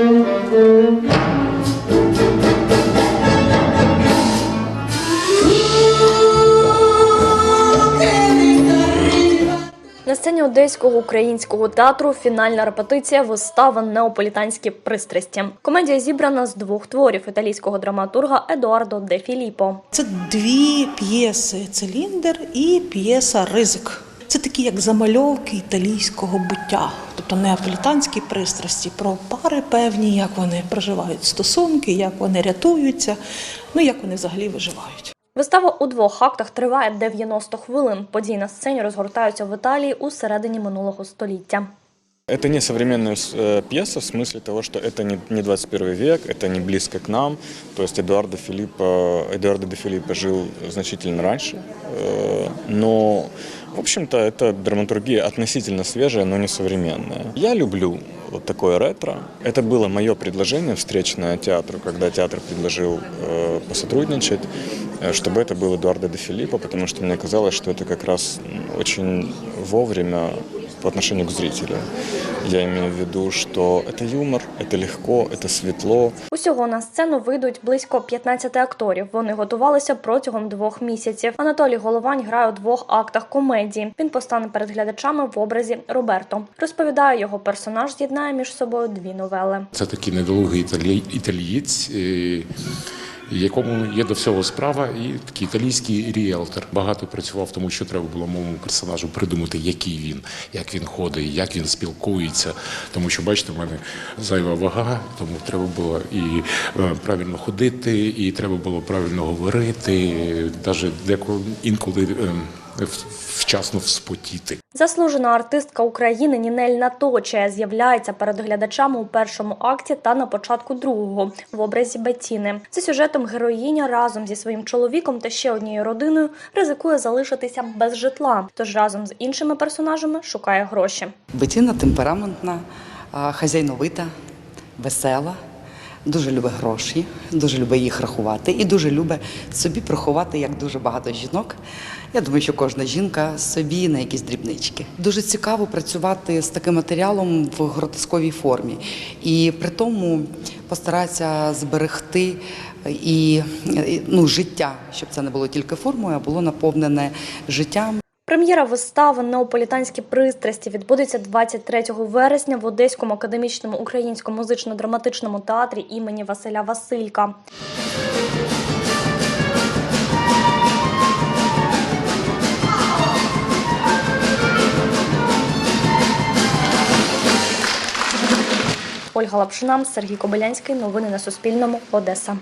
На сцені одеського українського театру фінальна репетиція вистава неополітанські пристрасті. Комедія зібрана з двох творів італійського драматурга Едуардо де Філіппо. Це дві п'єси циліндр і п'єса Ризик. Це такі як замальовки італійського буття, тобто неаполітанські пристрасті про пари певні, як вони проживають стосунки, як вони рятуються, ну як вони взагалі виживають. Вистава у двох актах триває 90 хвилин. Події на сцені розгортаються в Італії у середині минулого століття. Это не современная э, пьеса в смысле того, что это не, не 21 век, это не близко к нам. То есть Эдуардо, Филиппо, Эдуардо де Филиппо жил значительно раньше. Э, но, в общем-то, это драматургия относительно свежая, но не современная. Я люблю вот такое ретро. Это было мое предложение встречное театру, когда театр предложил э, посотрудничать, э, чтобы это был Эдуардо де Филиппо, потому что мне казалось, что это как раз м, очень вовремя по отношению к зрителю. Я имею в виду, что это юмор, это легко, это светло. Усього на сцену вийдуть близько 15 акторів. Вони готувалися протягом двох місяців. Анатолій Головань грає у двох актах комедії. Він постане перед глядачами в образі Роберто. Розповідає, його персонаж з'єднає між собою дві новели. Це такий недолугий італій- італієць, е, якому є до всього справа, і такий італійський ріелтор. Багато працював, тому що треба було моєму персонажу придумати, який він, як він ходить, як він спілкується. Тому що, бачите, в мене зайва вага, тому треба було і е, правильно ходити, і треба було правильно говорити, навіть деколи інколи е, в- вчасно вспотіти. Заслужена артистка України Нінель Наточія з'являється перед глядачами у першому акті та на початку другого в образі Бетіни. За сюжетом героїня разом зі своїм чоловіком та ще однією родиною ризикує залишитися без житла, тож разом з іншими персонажами шукає гроші. Бетіна темпераментна, хазяйновита, весела, дуже любить гроші, дуже любить їх рахувати і дуже любить собі приховати, як дуже багато жінок. Я думаю, що кожна жінка собі на якісь дрібнички. Дуже цікаво працювати з таким матеріалом в гротесковій формі. І при тому постаратися зберегти і і, ну, життя, щоб це не було тільки формою, а було наповнене життям. Прем'єра вистави Неаполітанські пристрасті відбудеться 23 вересня в Одеському академічному українському музично-драматичному театрі імені Василя Василька. Ольга Лапшина, Сергій Кобилянський. Новини на Суспільному. Одеса.